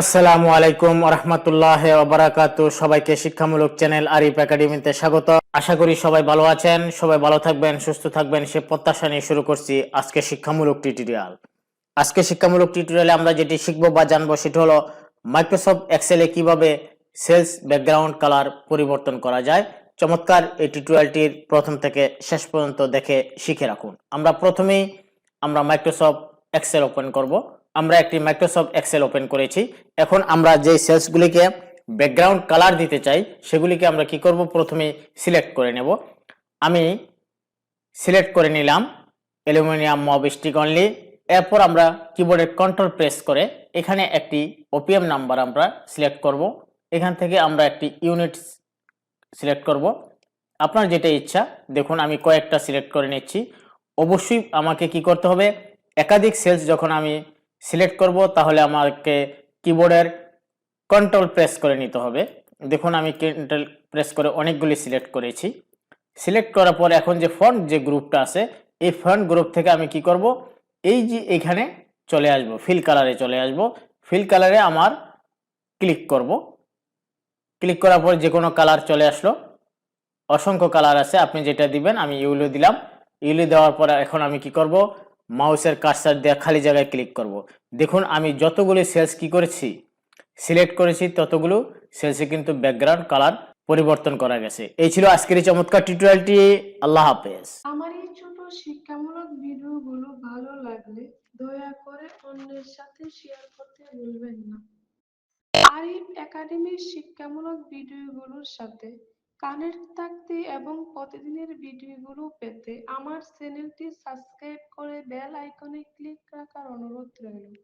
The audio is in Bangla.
আসসালামু আলাইকুম রহমতুল্লাহ ওবরাকাতু। সবাইকে শিক্ষামূলক চ্যানেল আরিফ একাডেমিতে স্বাগত। আশা করি সবাই ভালো আছেন, সবাই ভালো থাকবেন, সুস্থ থাকবেন, সে প্রত্যাশা নিয়ে শুরু করছি আজকে শিক্ষামূলক টিউটোরিয়াল। আজকে শিক্ষামূলক টিউটোরিয়ালে আমরা যেটি শিখব বা জানব সেটা হলো মাইক্রোসফট এক্সেলে কীভাবে সেলস ব্যাকগ্রাউন্ড কালার পরিবর্তন করা যায়। চমৎকার এই টিউটোরিয়ালটির প্রথম থেকে শেষ পর্যন্ত দেখে শিখে রাখুন। আমরা প্রথমেই আমরা মাইক্রোসফট এক্সেল ওপেন করব। আমরা একটি মাইক্রোসফট এক্সেল ওপেন করেছি। এখন আমরা যে সেলসগুলিকে ব্যাকগ্রাউন্ড কালার দিতে চাই, সেগুলিকে আমরা কি করব? প্রথমে সিলেক্ট করে নেব। আমি সিলেক্ট করে নিলাম অ্যালুমিনিয়াম মব স্টিক অনলি এরপর আমরা কিবোর্ডের কন্ট্রোল প্রেস করে এখানে একটি ওপিএম নাম্বার আমরা সিলেক্ট করব। এখান থেকে আমরা একটি ইউনিট সিলেক্ট করব। আপনার যেটা ইচ্ছা, দেখুন আমি কয়েকটা সিলেক্ট করে নিচ্ছি। অবশ্যই আমাকে কি করতে হবে? একাধিক সেলস যখন আমি সিলেক্ট করব, তাহলে আমাকে কিবোর্ডের কন্ট্রোল প্রেস করে নিতে হবে। দেখুন, আমি কন্ট্রোল প্রেস করে অনেকগুলি সিলেক্ট করেছি। সিলেক্ট করার পর এখন যে ফন্ট যে গ্রুপটা আছে, এই ফন্ট গ্রুপ থেকে আমি কি করব? এই যে এখানে চলে আসব ফিল কালারে চলে আসব। ফিল কালারে আমার ক্লিক করব। ক্লিক করার পর যে কোনো কালার চলে আসলো। অসংখ্য কালার আছে, আপনি যেটা দিবেন, আমি ইউলো দিলাম। ইউলো দেওয়ার পর এখন আমি কি করব? মাউসের কার্সার দেওয়া খালি জায়গায় ক্লিক করব। দেখুন, আমি যতগুলো সেলস কি করেছি সিলেক্ট করেছি, ততগুলো সেলসে কিন্তু ব্যাকগ্রাউন্ড কালার পরিবর্তন করা গেছে। এই ছিল আজকের এই চমৎকার টিউটোরিয়ালটি আল্লাহ হাফেজ। আমার এই ছোট শিক্ষামূলক ভিডিওগুলো ভালো লাগলে দয়া করে অন্যের সাথে শেয়ার করতে ভুলবেন না। আরিফ একাডেমির শিক্ষামূলক ভিডিওগুলোর সাথে কানেক্ট থাকতে এবং প্রতিদিনের ভিডিওগুলো পেতে আমার চ্যানেলটি সাবস্ক্রাইব করে বেল আইকনে ক্লিক রাখার অনুরোধ রইল।